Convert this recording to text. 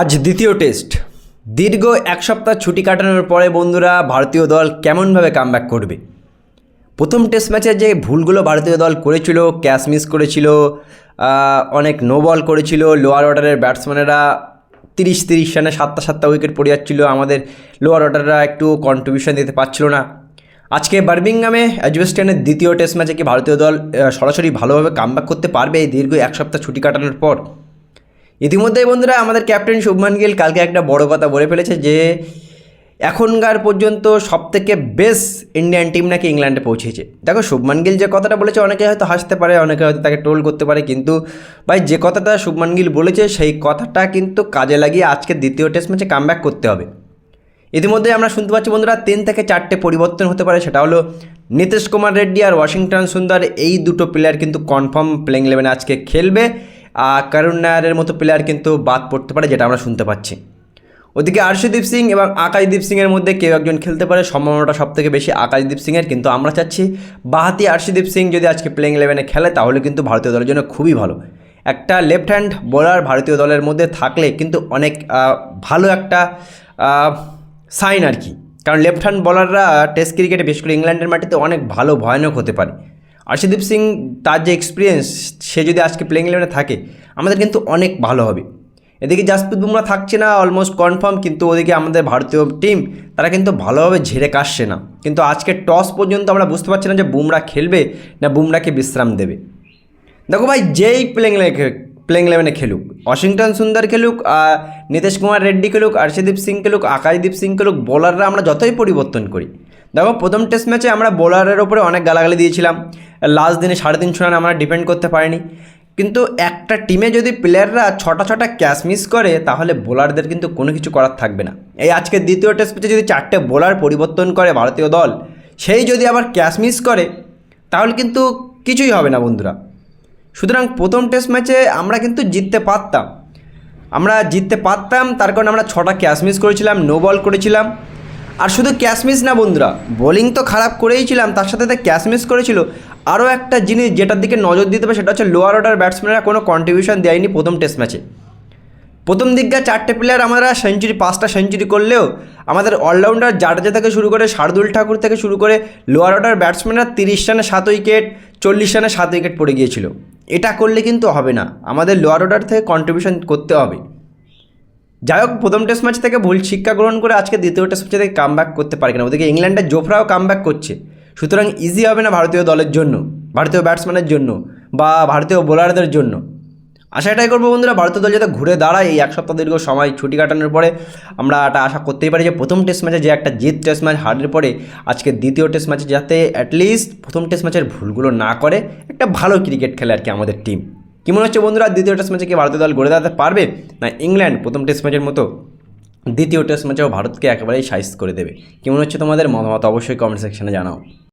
আজ দ্বিতীয় টেস্ট। দীর্ঘ এক সপ্তাহ ছুটি কাটানোর পরে বন্ধুরা, ভারতীয় দল কেমনভাবে কামব্যাক করবে? প্রথম টেস্ট ম্যাচে যে ভুলগুলো ভারতীয় দল করেছিল ক্যাশ মিস করেছিল অনেক নো বল করেছিল লোয়ার অর্ডারের ব্যাটসম্যানেরা তিরিশ তিরিশ রানে সাতটা সাতটা উইকেট পড়ে যাচ্ছিল, আমাদের লোয়ার অর্ডাররা একটু কন্ট্রিবিউশন দিতে পারছিল না। আজকে বার্মিংহামে অ্যাজবেস্টানের দ্বিতীয় টেস্ট ম্যাচে কি ভারতীয় দল সরাসরি ভালোভাবে কামব্যাক করতে পারবে এই দীর্ঘ এক সপ্তাহ ছুটি কাটানোর পর? ইতিমধ্যেই বন্ধুরা আমাদের ক্যাপ্টেন শুভমান গিল কালকে একটা বড় কথা বলে ফেলেছে যে এখনকার পর্যন্ত সবথেকে বেস্ট ইন্ডিয়ান টিম নাকি ইংল্যান্ডে পৌঁছেছে। দেখো, শুভমান গিল যে কথাটা বলেছে, অনেকে হয়তো হাসতে পারে, অনেকে হয়তো তাকে টোল করতে পারে, কিন্তু ভাই, যে কথাটা শুভমান গিল বলেছে, সেই কথাটা কিন্তু কাজে লাগিয়ে আজকে দ্বিতীয় টেস্ট ম্যাচে কামব্যাক করতে হবে। ইতিমধ্যে আমরা শুনতে পাচ্ছি বন্ধুরা, তিন থেকে চারটে পরিবর্তন হতে পারে, সেটা হলো নীতিশ কুমার রেড্ডি আর ওয়াশিংটন সুন্দর, এই দুটো প্লেয়ার কিন্তু কনফার্ম প্লেইং ইলেভেনে আজকে খেলবে। করুণ নায়ারের মতো প্লেয়ার কিন্তু বাদ পড়তে পারে, যেটা আমরা শুনতে পাচ্ছি। ওদিকে আর্শদীপ সিং এবং আকাশদীপ সিংয়ের মধ্যে কেউ একজন খেলতে পারে, সম্ভাবনাটা সব থেকে বেশি আকাশদীপ সিংয়ের, কিন্তু আমরা চাচ্ছি বাহাতি আর্শদীপ সিং যদি আজকে প্লেইং ইলেভেনে খেলে, তাহলে কিন্তু ভারতীয় দলের জন্য খুবই ভালো। একটা লেফট হ্যান্ড বোলার ভারতীয় দলের মধ্যে থাকলে কিন্তু অনেক ভালো একটা সাইন আর কি। কারণ লেফট হ্যান্ড বলাররা টেস্ট ক্রিকেটে বিশেষ করে ইংল্যান্ডের মাটিতে অনেক ভালো, ভয়ানক হতে পারে। আর্শদীপ সিং তার যে এক্সপিরিয়েন্স সে যদি আজকে প্লেইং ইলেভেনে থাকে, আমাদের কিন্তু অনেক ভালো হবে। এদিকে জাসপ্রীত বুমরা থাকছে না অলমোস্ট কনফার্ম কিন্তু ওদিকে আমাদের ভারতীয় টিম তারা কিন্তু ভালোভাবে ঝেড়ে কাশছে না। কিন্তু আজকে টস পর্যন্ত আমরা বুঝতে পারছি না যে বুমরা খেলবে না বুমরাকে বিশ্রাম দেবে। দেখো ভাই, যেই প্লেইং প্লেইং ইলেভেনে খেলুক, ওয়াশিংটন সুন্দর খেলুক আর নীতিশ কুমার রেড্ডি খেলুক, আর্শদীপ সিং খেলুক, আকাশদীপ সিং খেলুক বোলাররা আমরা যতই পরিবর্তন করি দেখো, প্রথম টেস্ট ম্যাচে আমরা বোলারের ওপরে অনেক গালাগালি দিয়েছিলাম। লাস্ট দিনে সাড়ে তিনশো রান আমরা ডিপেন্ড করতে পারিনি। কিন্তু একটা টিমে যদি প্লেয়াররা ছটা ছটা ক্যাচ মিস করে, তাহলে বোলারদের কিন্তু কোনো কিছু করার থাকবে না। এই আজকে দ্বিতীয় টেস্ট ম্যাচে যদি চারটে বোলার পরিবর্তন করে ভারতীয় দল, সেই যদি আবার ক্যাচ মিস করে, তাহলে কিন্তু কিছুই হবে না বন্ধুরা। সুতরাং প্রথম টেস্ট ম্যাচে আমরা কিন্তু জিততে পারতাম। আমরা জিততে পারতাম, তার কারণে আমরা ছটা ক্যাচ মিস করেছিলাম নো বল করেছিলাম। আর শুধু ক্যাচ মিস না বন্ধুরা, বোলিং তো খারাপ করেইছিলাম তার সাথে সাথে ক্যাচ মিস করেছিল। আরও একটা জিনিস যেটার দিকে নজর দিতে হবে, সেটা হচ্ছে লোয়ার অর্ডার ব্যাটসম্যানরা কোনো কন্ট্রিবিউশন দেয়নি প্রথম টেস্ট ম্যাচে প্রথম দিকটা চারটে প্লেয়ার আমরা সেঞ্চুরি পাঁচটা সেঞ্চুরি করলেও আমাদের অলরাউন্ডার জাডেজা থেকে শুরু করে শার্দুল ঠাকুর থেকে শুরু করে লোয়ার অর্ডার ব্যাটসম্যানরা তিরিশ রানে সাত উইকেট চল্লিশ রানে সাত উইকেট পড়ে গিয়েছিল। এটা করলে কিন্তু হবে না, আমাদের লোয়ার অর্ডার থেকে কন্ট্রিবিউশন করতে হবে। যাই হোক, প্রথম টেস্ট ম্যাচ থেকে ভুল শিক্ষা গ্রহণ করে আজকে দ্বিতীয় টেস্ট ম্যাচ থেকে কাম করতে পারে না ওদিকে ইংল্যান্ডের জোফরাও কাম করছে। সুতরাং ইজি হবে না ভারতীয় দলের জন্য, ভারতীয় ব্যাটসম্যানের জন্য বা ভারতীয় বোলারদের জন্য। আশা এটাই করব বন্ধুরা, ভারতীয় দল যাতে ঘুরে দাঁড়ায় এই এক সপ্তাহ দীর্ঘ সময় ছুটি কাটানোর পরে, আমরা এটা আশা করতেই পারি যে প্রথম টেস্ট ম্যাচে যে একটা জিত টেস্ট ম্যাচ হারের পরে আজকে দ্বিতীয় টেস্ট ম্যাচে যাতে অ্যাটলিস্ট প্রথম টেস্ট ম্যাচের ভুলগুলো না করে, একটা ভালো ক্রিকেট খেলে আর কি আমাদের টিম কি মনে হচ্ছে বন্ধুরা? দ্বিতীয় টেস্ট ম্যাচে কি ভারতীয় দল গড়ে দাঁড়াতে পারবে? না, ইংল্যান্ড প্রথম টেস্ট ম্যাচের মতো দ্বিতীয় টেস্ট ম্যাচেও ভারতকে একেবারেই সাইজ করে দেবে। কি মনে হচ্ছে তোমাদের মতামত? অবশ্যই কমেন্ট সেকশানে জানাও।